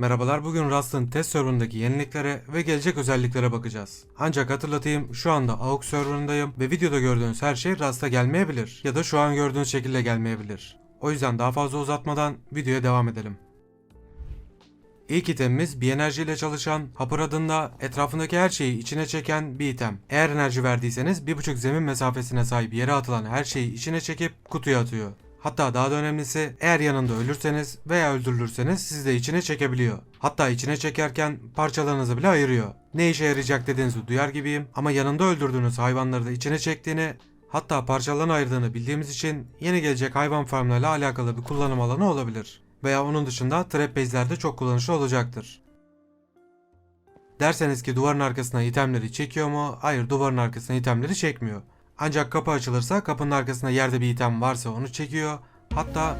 Merhabalar bugün Rust'ın test serverındaki yeniliklere ve gelecek özelliklere bakacağız. Ancak hatırlatayım şu anda AUX serverındayım ve videoda gördüğünüz her şey Rust'a gelmeyebilir ya da şu an gördüğünüz şekilde gelmeyebilir. O yüzden daha fazla uzatmadan videoya devam edelim. İlk itemimiz bir enerji ile çalışan Hopper adında etrafındaki her şeyi içine çeken bir item. Eğer enerji verdiyseniz 1.5 zemin mesafesine sahip yere atılan her şeyi içine çekip kutuya atıyor. Hatta daha da önemlisi eğer yanında ölürseniz veya öldürülürseniz sizi de içine çekebiliyor. Hatta içine çekerken parçalarınızı bile ayırıyor. Ne işe yarayacak dediğinizi duyar gibiyim ama yanında öldürdüğünüz hayvanları da içine çektiğini hatta parçalarını ayırdığını bildiğimiz için yeni gelecek hayvan farmlarıyla alakalı bir kullanım alanı olabilir. Veya onun dışında trap base'lerde çok kullanışlı olacaktır. Derseniz ki duvarın arkasına itemleri çekiyor mu? Hayır duvarın arkasına itemleri çekmiyor. Ancak kapı açılırsa kapının arkasında yerde bir item varsa onu çekiyor. Hatta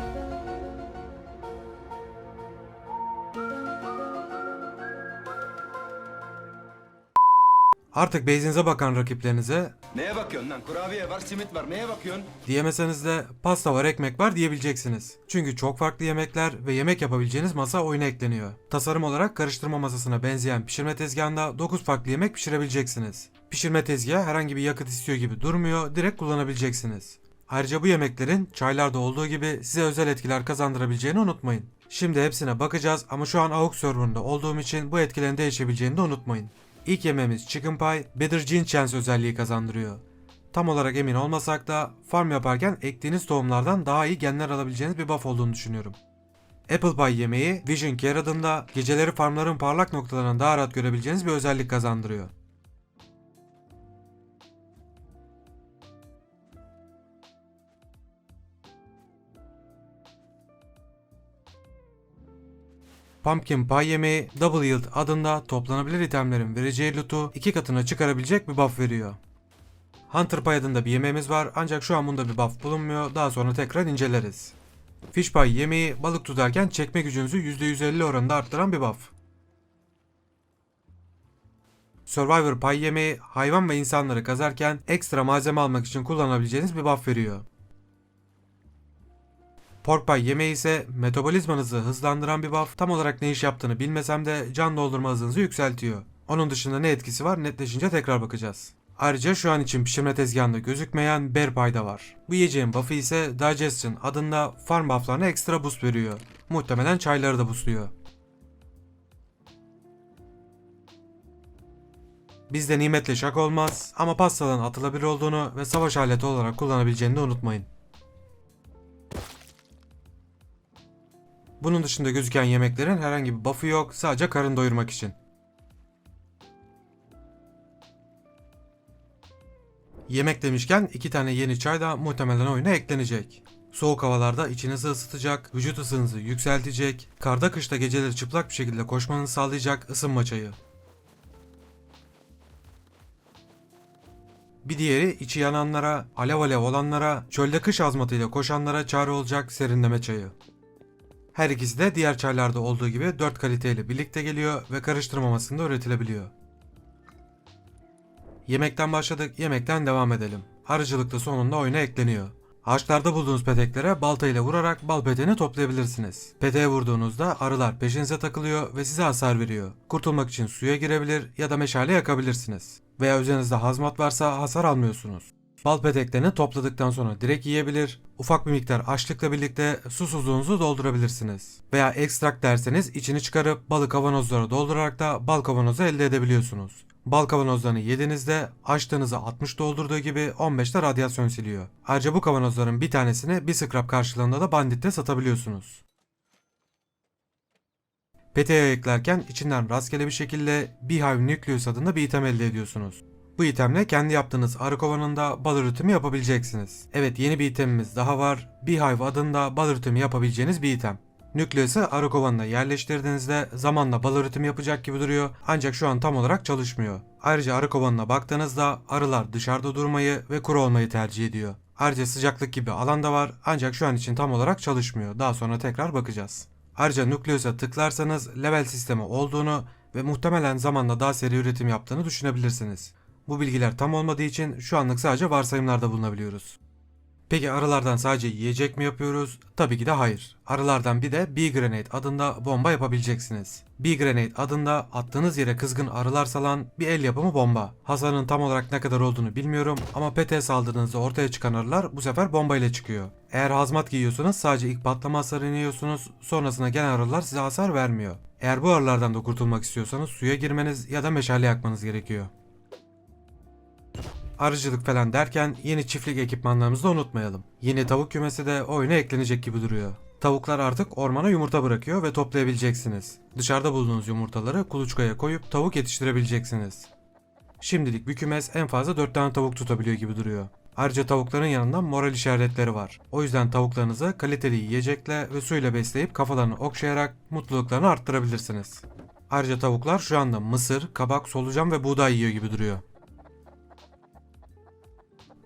artık base'inize bakan rakiplerinize Neye bakıyorsun lan? Kurabiye var, simit var. Neye bakıyorsun? diyemeseniz de pasta var ekmek var diyebileceksiniz. Çünkü çok farklı yemekler ve yemek yapabileceğiniz masa oyuna ekleniyor. Tasarım olarak karıştırma masasına benzeyen pişirme tezgahında 9 farklı yemek pişirebileceksiniz. Pişirme tezgahı herhangi bir yakıt istiyor gibi durmuyor, direkt kullanabileceksiniz. Ayrıca bu yemeklerin çaylarda olduğu gibi size özel etkiler kazandırabileceğini unutmayın. Şimdi hepsine bakacağız ama şu an AUX serverında olduğum için bu etkilerin değişebileceğini de unutmayın. İlk yemeğimiz Chicken Pie, Better Gene Chance özelliği kazandırıyor. Tam olarak emin olmasak da farm yaparken ektiğiniz tohumlardan daha iyi genler alabileceğiniz bir buff olduğunu düşünüyorum. Apple Pie yemeği Vision Care adında geceleri farmların parlak noktalarını daha rahat görebileceğiniz bir özellik kazandırıyor. Pumpkin Pie yemeği Double Yield adında toplanabilir itemlerin vereceği loot'u iki katına çıkarabilecek bir buff veriyor. Hunter Pie adında bir yemeğimiz var ancak şu an bunda bir buff bulunmuyor daha sonra tekrar inceleriz. Fish Pie yemeği balık tutarken çekme gücünüzü %150 oranında arttıran bir buff. Survivor Pie yemeği hayvan ve insanları kazarken ekstra malzeme almak için kullanabileceğiniz bir buff veriyor. Pork pie yemeği ise metabolizmanızı hızlandıran bir buff. Tam olarak ne iş yaptığını bilmesem de can doldurma hızınızı yükseltiyor. Onun dışında ne etkisi var netleşince tekrar bakacağız. Ayrıca şu an için pişirme tezgahında gözükmeyen bear de var. Bu yiyeceğin buff'ı ise digestion adında farm buff'larına ekstra boost veriyor. Muhtemelen çayları da boostluyor. Bizde nimetle şak olmaz ama pastadan atılabilir olduğunu ve savaş aleti olarak kullanabileceğini de unutmayın. Bunun dışında gözüken yemeklerin herhangi bir buff'ı yok, sadece karın doyurmak için. Yemek demişken iki tane yeni çay da muhtemelen oyuna eklenecek. Soğuk havalarda içinizi ısıtacak, vücut ısınızı yükseltecek, karda kışta geceleri çıplak bir şekilde koşmanızı sağlayacak ısınma çayı. Bir diğeri içi yananlara, alev alev olanlara, çölde kış azmatıyla koşanlara çare olacak serinleme çayı. Her ikisi de diğer çaylarda olduğu gibi 4 kaliteyle birlikte geliyor ve karıştırmamasında üretilebiliyor. Yemekten başladık, yemekten devam edelim. Arıcılık da sonunda oyuna ekleniyor. Ağaçlarda bulduğunuz peteklere balta ile vurarak bal peteğini toplayabilirsiniz. Peteğe vurduğunuzda arılar peşinize takılıyor ve size hasar veriyor. Kurtulmak için suya girebilir ya da meşale yakabilirsiniz. Veya üzerinizde hazmat varsa hasar almıyorsunuz. Bal peteklerini topladıktan sonra direkt yiyebilir, ufak bir miktar açlıkla birlikte susuzluğunuzu doldurabilirsiniz. Veya ekstrak derseniz içini çıkarıp balı kavanozlara doldurarak da bal kavanozu elde edebiliyorsunuz. Bal kavanozlarını yediğinizde açtığınızı 60 doldurduğu gibi 15'te radyasyon siliyor. Ayrıca bu kavanozların bir tanesini bir scrap karşılığında da banditte satabiliyorsunuz. Peteğe eklerken içinden rastgele bir şekilde Beehive Nucleus adında bir item elde ediyorsunuz. Bu itemle kendi yaptığınız arı kovanında bal üretimi yapabileceksiniz. Evet yeni bir itemimiz daha var. Beehive adında bal üretimi yapabileceğiniz bir item. Nükleus'u arı kovanına yerleştirdiğinizde zamanla bal üretimi yapacak gibi duruyor ancak şu an tam olarak çalışmıyor. Ayrıca arı kovanına baktığınızda arılar dışarıda durmayı ve kuru olmayı tercih ediyor. Ayrıca sıcaklık gibi alan da var ancak şu an için tam olarak çalışmıyor. Daha sonra tekrar bakacağız. Ayrıca Nukleus'a tıklarsanız level sistemi olduğunu ve muhtemelen zamanla daha seri üretim yaptığını düşünebilirsiniz. Bu bilgiler tam olmadığı için şu anlık sadece varsayımlarda bulunabiliyoruz. Peki arılardan sadece yiyecek mi yapıyoruz? Tabii ki de hayır. Arılardan bir de Bee Grenade adında bomba yapabileceksiniz. Bee Grenade adında attığınız yere kızgın arılar salan bir el yapımı bomba. Hasarının tam olarak ne kadar olduğunu bilmiyorum ama PT saldırdığınızda ortaya çıkan arılar bu sefer bomba ile çıkıyor. Eğer hazmat giyiyorsanız sadece ilk patlama hasarını yiyorsunuz sonrasında gelen arılar size hasar vermiyor. Eğer bu arılardan da kurtulmak istiyorsanız suya girmeniz ya da meşale yakmanız gerekiyor. Arıcılık falan derken yeni çiftlik ekipmanlarımızı da unutmayalım. Yeni tavuk kümesi de oyuna eklenecek gibi duruyor. Tavuklar artık ormana yumurta bırakıyor ve toplayabileceksiniz. Dışarıda bulduğunuz yumurtaları kuluçkaya koyup tavuk yetiştirebileceksiniz. Şimdilik bir kümes en fazla 4 tane tavuk tutabiliyor gibi duruyor. Ayrıca tavukların yanında moral işaretleri var. O yüzden tavuklarınızı kaliteli yiyecekle ve suyla besleyip kafalarını okşayarak mutluluklarını arttırabilirsiniz. Ayrıca tavuklar şu anda mısır, kabak, solucan ve buğday yiyor gibi duruyor.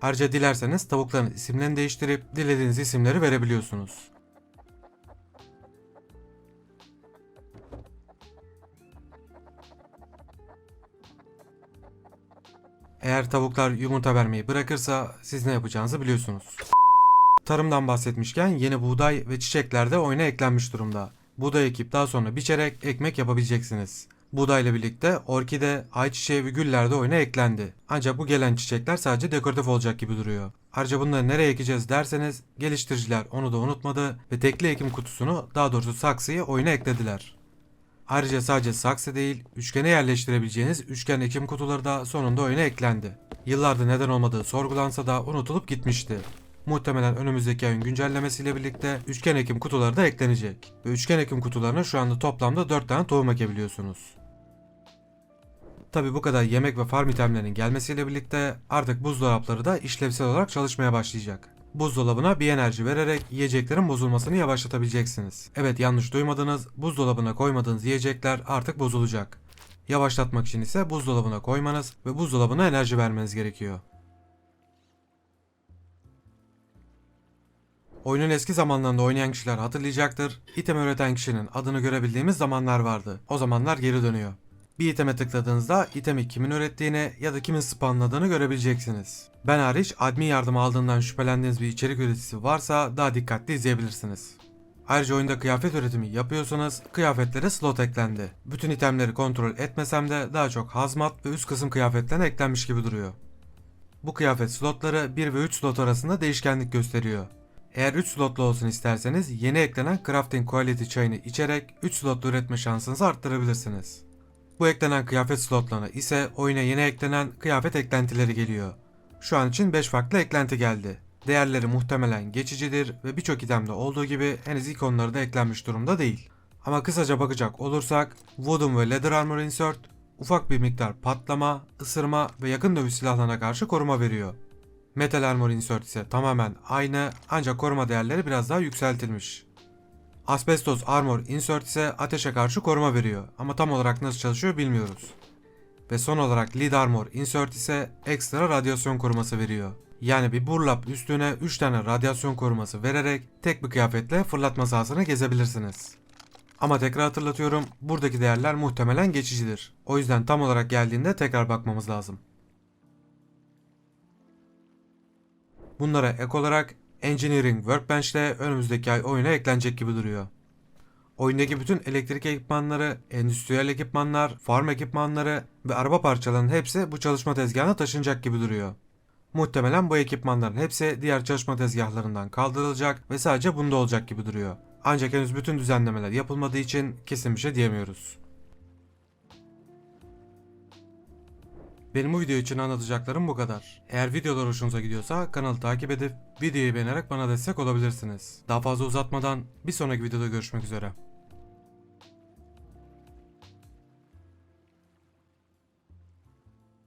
Ayrıca dilerseniz tavukların isimlerini değiştirip dilediğiniz isimleri verebiliyorsunuz. Eğer tavuklar yumurta vermeyi bırakırsa siz ne yapacağınızı biliyorsunuz. Tarımdan bahsetmişken yeni buğday ve çiçekler de oyuna eklenmiş durumda. Buğday ekip daha sonra biçerek ekmek yapabileceksiniz. Buğdayla birlikte orkide, ayçiçeği ve güller de oyuna eklendi. Ancak bu gelen çiçekler sadece dekoratif olacak gibi duruyor. Ayrıca bunları nereye ekeceğiz derseniz geliştiriciler onu da unutmadı ve tekli ekim kutusunu daha doğrusu saksıyı oyuna eklediler. Ayrıca sadece saksı değil, üçgene yerleştirebileceğiniz üçgen ekim kutuları da sonunda oyuna eklendi. Yıllardır neden olmadığı sorgulansa da unutulup gitmişti. Muhtemelen önümüzdeki ayın güncellemesiyle birlikte üçgen ekim kutuları da eklenecek. Ve üçgen ekim kutularına şu anda toplamda 4 tane tohum ekebiliyorsunuz. Tabi bu kadar yemek ve farm itemlerinin gelmesiyle birlikte artık buzdolapları da işlevsel olarak çalışmaya başlayacak. Buzdolabına bir enerji vererek yiyeceklerin bozulmasını yavaşlatabileceksiniz. Evet yanlış duymadınız, buzdolabına koymadığınız yiyecekler artık bozulacak. Yavaşlatmak için ise buzdolabına koymanız ve buzdolabına enerji vermeniz gerekiyor. Oyunun eski zamanlarında oynayan kişiler hatırlayacaktır. İtem üreten kişinin adını görebildiğimiz zamanlar vardı. O zamanlar geri dönüyor. Bir iteme tıkladığınızda itemi kimin ürettiğini ya da kimin spawnladığını görebileceksiniz. Ben hariç admin yardımı aldığından şüphelendiğiniz bir içerik üreticisi varsa daha dikkatli izleyebilirsiniz. Ayrıca oyunda kıyafet üretimi yapıyorsanız kıyafetlere slot eklendi. Bütün itemleri kontrol etmesem de daha çok hazmat ve üst kısım kıyafetlerine eklenmiş gibi duruyor. Bu kıyafet slotları 1 ve 3 slot arasında değişkenlik gösteriyor. Eğer 3 slotlu olsun isterseniz yeni eklenen Crafting Quality çayını içerek 3 slotlu üretme şansınızı arttırabilirsiniz. Bu eklenen kıyafet slotlarına ise oyuna yeni eklenen kıyafet eklentileri geliyor. Şu an için 5 farklı eklenti geldi. Değerleri muhtemelen geçicidir ve birçok itemde olduğu gibi henüz ikonları da eklenmiş durumda değil. Ama kısaca bakacak olursak Wooden ve Leather Armor Insert ufak bir miktar patlama, ısırma ve yakın dövüş silahlarına karşı koruma veriyor. Metal Armor Insert ise tamamen aynı ancak koruma değerleri biraz daha yükseltilmiş. Asbestos Armor Insert ise ateşe karşı koruma veriyor ama tam olarak nasıl çalışıyor bilmiyoruz. Ve son olarak Lead Armor Insert ise ekstra radyasyon koruması veriyor. Yani bir burlap üstüne 3 tane radyasyon koruması vererek tek bir kıyafetle fırlatma sahasını gezebilirsiniz. Ama tekrar hatırlatıyorum buradaki değerler muhtemelen geçicidir. O yüzden tam olarak geldiğinde tekrar bakmamız lazım. Bunlara ek olarak Engineering Workbench de önümüzdeki ay oyuna eklenecek gibi duruyor. Oyundaki bütün elektrik ekipmanları, endüstriyel ekipmanlar, farm ekipmanları ve araba parçalarının hepsi bu çalışma tezgahına taşınacak gibi duruyor. Muhtemelen bu ekipmanların hepsi diğer çalışma tezgahlarından kaldırılacak ve sadece bunda olacak gibi duruyor. Ancak henüz bütün düzenlemeler yapılmadığı için kesin bir şey diyemiyoruz. Benim bu video için anlatacaklarım bu kadar. Eğer videolar hoşunuza gidiyorsa kanalı takip edip videoyu beğenerek bana destek olabilirsiniz. Daha fazla uzatmadan bir sonraki videoda görüşmek üzere.